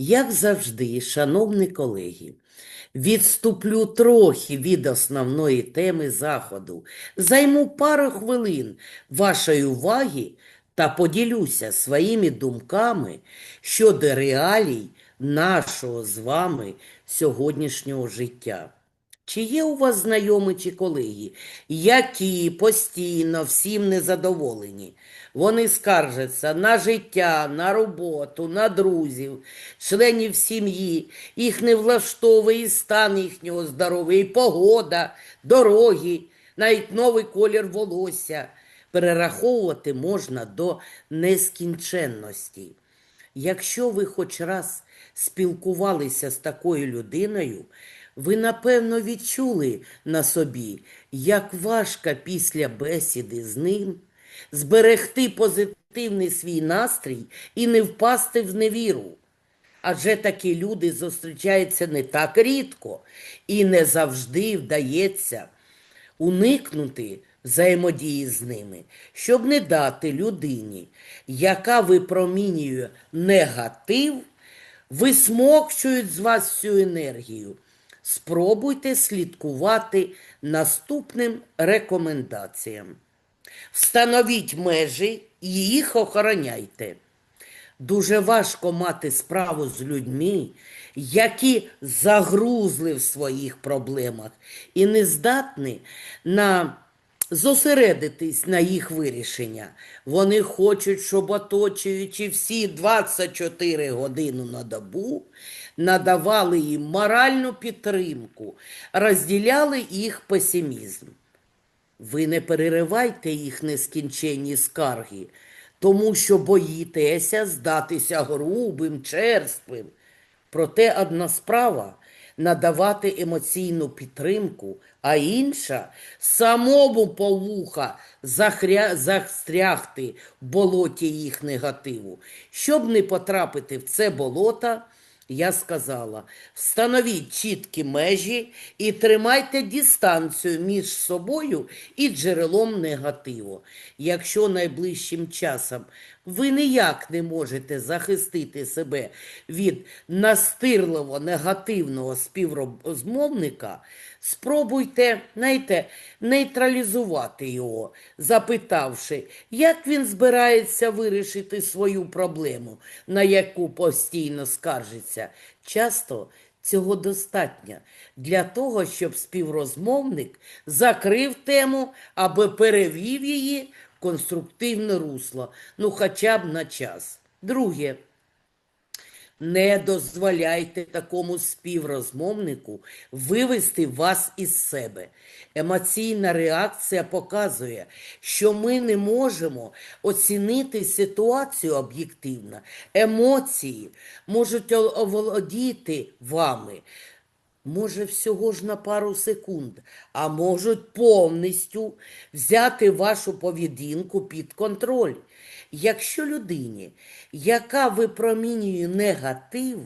Як завжди, шановні колеги, відступлю трохи від основної теми заходу, займу пару хвилин вашої уваги та поділюся своїми думками щодо реалій нашого з вами сьогоднішнього життя. Чи є у вас знайомі чи колеги, які постійно всім незадоволені? Вони скаржаться на життя, на роботу, на друзів, членів сім'ї. Їх не влаштовує стан їхнього здоров'я, і погода, дороги, навіть новий колір волосся. Перераховувати можна до нескінченності. Якщо ви хоч раз спілкувалися з такою людиною, ви напевно відчули на собі, як важко після бесіди з ним зберегти позитивний свій настрій і не впасти в невіру. Адже такі люди зустрічаються не так рідко і не завжди вдається уникнути взаємодії з ними, щоб не дати людині, яка випромінює негатив, висмокчують з вас всю енергію. Спробуйте слідкувати наступним рекомендаціям. Встановіть межі і їх охороняйте. Дуже важко мати справу з людьми, які загрузли в своїх проблемах і не здатні на зосередитись на їх вирішення. Вони хочуть, щоб оточуючи всі 24 години на добу, надавали їм моральну підтримку, розділяли їх песимізм. Ви не переривайте їх нескінченні скарги, тому що боїтеся здатися грубим, черствим. Проте одна справа надавати емоційну підтримку, а інша самому по вуха захря... застрягти в болоті їх негативу. Щоб не потрапити в це болото, я сказала, встановіть чіткі межі і тримайте дистанцію між собою і джерелом негативу. Якщо найближчим часом ви ніяк не можете захистити себе від настирливо негативного співрозмовника, спробуйте, знаєте, нейтралізувати його, запитавши, як він збирається вирішити свою проблему, на яку постійно скаржиться. Часто цього достатньо для того, щоб співрозмовник закрив тему або перевів її конструктивне русло, ну хоча б на час. Друге. Не дозволяйте такому співрозмовнику вивести вас із себе. Емоційна реакція показує, що ми не можемо оцінити ситуацію об'єктивно. Емоції можуть оволодіти вами. Може, всього ж на пару секунд, а можуть повністю взяти вашу поведінку під контроль. Якщо людині, яка випромінює негатив,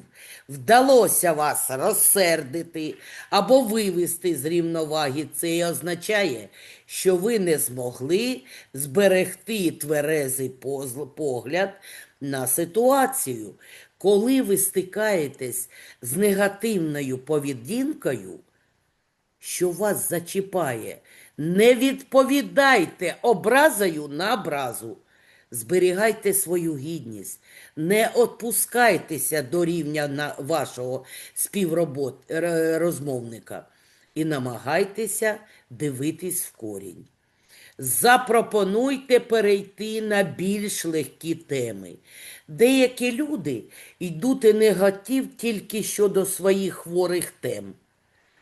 вдалося вас розсердити або вивести з рівноваги, це і означає, що ви не змогли зберегти тверезий погляд на ситуацію. Коли ви стикаєтесь з негативною поведінкою, що вас зачіпає, не відповідайте образою на образу. Зберігайте свою гідність, не отпускайтеся до рівня вашого співрозмовника і намагайтеся дивитись в корінь. Запропонуйте перейти на більш легкі теми. Деякі люди йдуть негатив тільки щодо своїх хворих тем.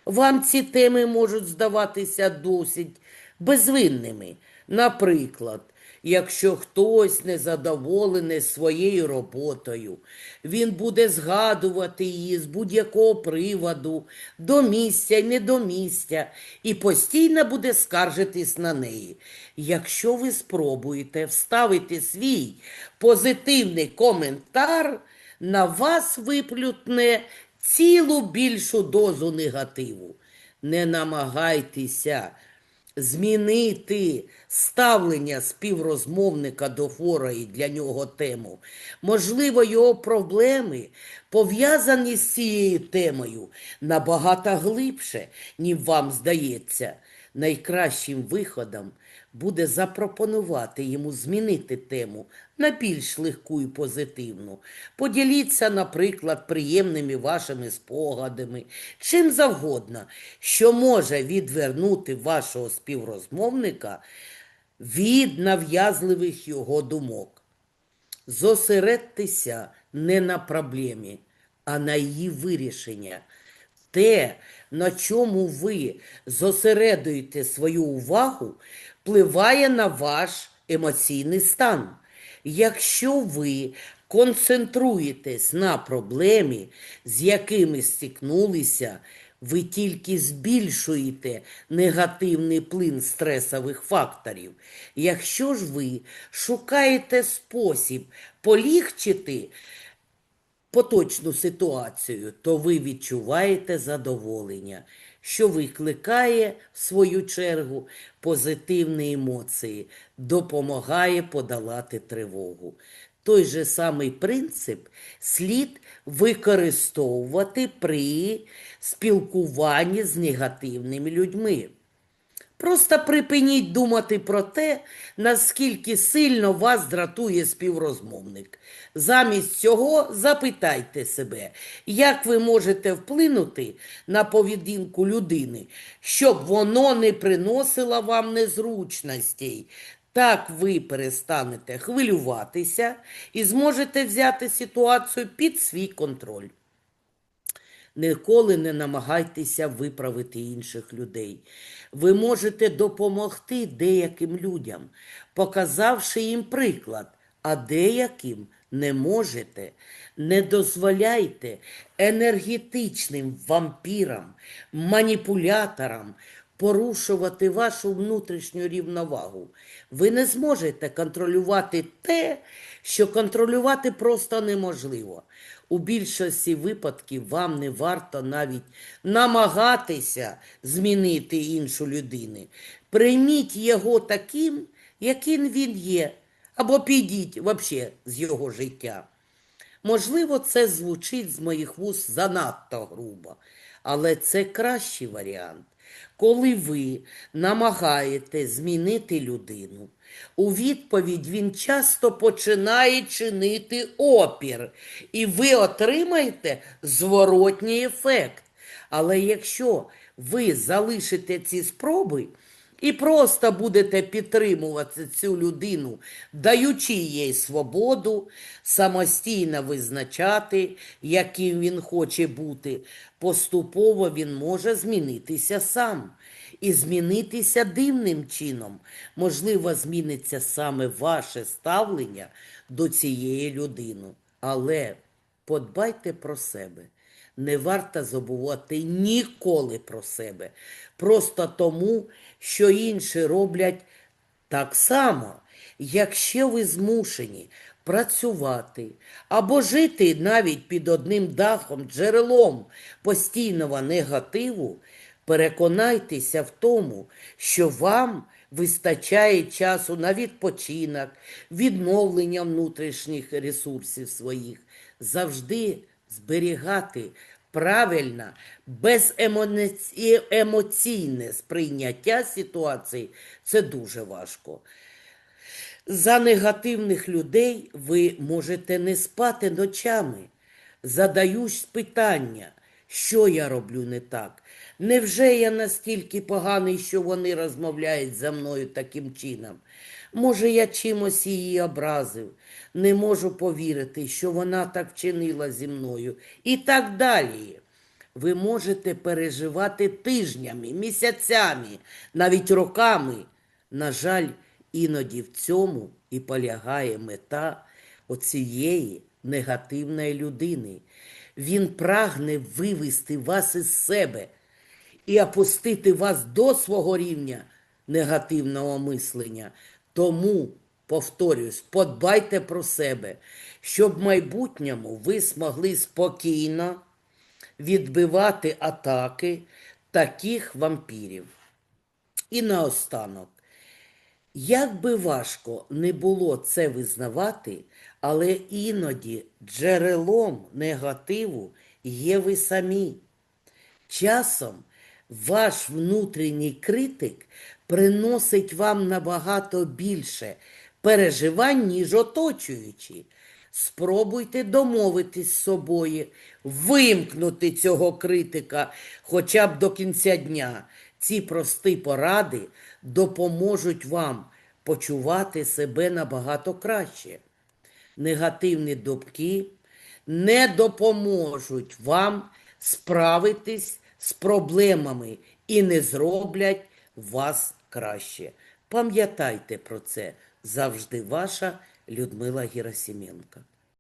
Вам ці теми можуть здаватися досить безвинними. Наприклад, якщо хтось незадоволений своєю роботою, він буде згадувати її з будь-якого приводу, до місця й не до місця, і постійно буде скаржитись на неї. Якщо ви спробуєте вставити свій позитивний коментар, на вас виплютне цілу більшу дозу негативу. Не намагайтеся змінити ставлення співрозмовника до хворої для нього тему. Можливо, його проблеми пов'язані з цією темою набагато глибше, ніж вам здається. Найкращим виходом буде запропонувати йому змінити тему на більш легку і позитивну. Поділіться, наприклад, приємними вашими спогадами, чим завгодно, що може відвернути вашого співрозмовника від нав'язливих його думок. Зосередьтеся не на проблемі, а на її вирішення. Те, на чому ви зосередуєте свою увагу, впливає на ваш емоційний стан. Якщо ви концентруєтесь на проблемі, з якими стикнулися, ви тільки збільшуєте негативний плин стресових факторів. Якщо ж ви шукаєте спосіб полігчити поточну ситуацію, то ви відчуваєте задоволення, що викликає, в свою чергу, позитивні емоції, допомагає подолати тривогу. Той же самий принцип слід використовувати при спілкуванні з негативними людьми. Просто припиніть думати про те, наскільки сильно вас дратує співрозмовник. Замість цього запитайте себе, як ви можете вплинути на поведінку людини, щоб воно не приносило вам незручностей. Так ви перестанете хвилюватися і зможете взяти ситуацію під свій контроль. Ніколи не намагайтеся виправити інших людей. Ви можете допомогти деяким людям, показавши їм приклад, а деяким не можете. Не дозволяйте енергетичним вампірам, маніпуляторам порушувати вашу внутрішню рівновагу. Ви не зможете контролювати те, що контролювати просто неможливо. У більшості випадків вам не варто навіть намагатися змінити іншу людину. Прийміть його таким, яким він є, або підіть взагалі з його життя. Можливо, це звучить з моїх вуст занадто грубо, але це кращий варіант. Коли ви намагаєте змінити людину, у відповідь він часто починає чинити опір, і ви отримаєте зворотній ефект. Але якщо ви залишите ці спроби і просто будете підтримувати цю людину, даючи їй свободу, самостійно визначати, яким він хоче бути, поступово він може змінитися сам. І змінитися дивним чином. Можливо, зміниться саме ваше ставлення до цієї людини. Але подбайте про себе. Не варто забувати ніколи про себе. Просто тому, що інші роблять так само, якщо ви змушені працювати або жити навіть під одним дахом, джерелом постійного негативу, переконайтеся в тому, що вам вистачає часу на відпочинок, відновлення внутрішніх ресурсів своїх, завжди зберігати правильне, беземоційне сприйняття ситуації це дуже важко. За негативних людей ви можете не спати ночами. Задаючись питання, що я роблю не так? Невже я настільки поганий, що вони розмовляють за мною таким чином? Може, я чимось її образив, не можу повірити, що вона так вчинила зі мною і так далі. Ви можете переживати тижнями, місяцями, навіть роками. На жаль, іноді в цьому і полягає мета оцієї негативної людини. Він прагне вивести вас із себе і опустити вас до свого рівня негативного мислення. Тому, повторюсь, подбайте про себе, щоб в майбутньому ви змогли спокійно відбивати атаки таких вампірів. І наостанок. Як би важко не було це визнавати, але іноді джерелом негативу є ви самі. Часом ваш внутрішній критик приносить вам набагато більше переживань, ніж оточуючі. Спробуйте домовитись з собою, вимкнути цього критика хоча б до кінця дня. Ці прості поради допоможуть вам почувати себе набагато краще негативні думки не допоможуть вам справитись з проблемами і не зроблять вас краще. Пам'ятайте про це завжди ваша Людмила Герасименко.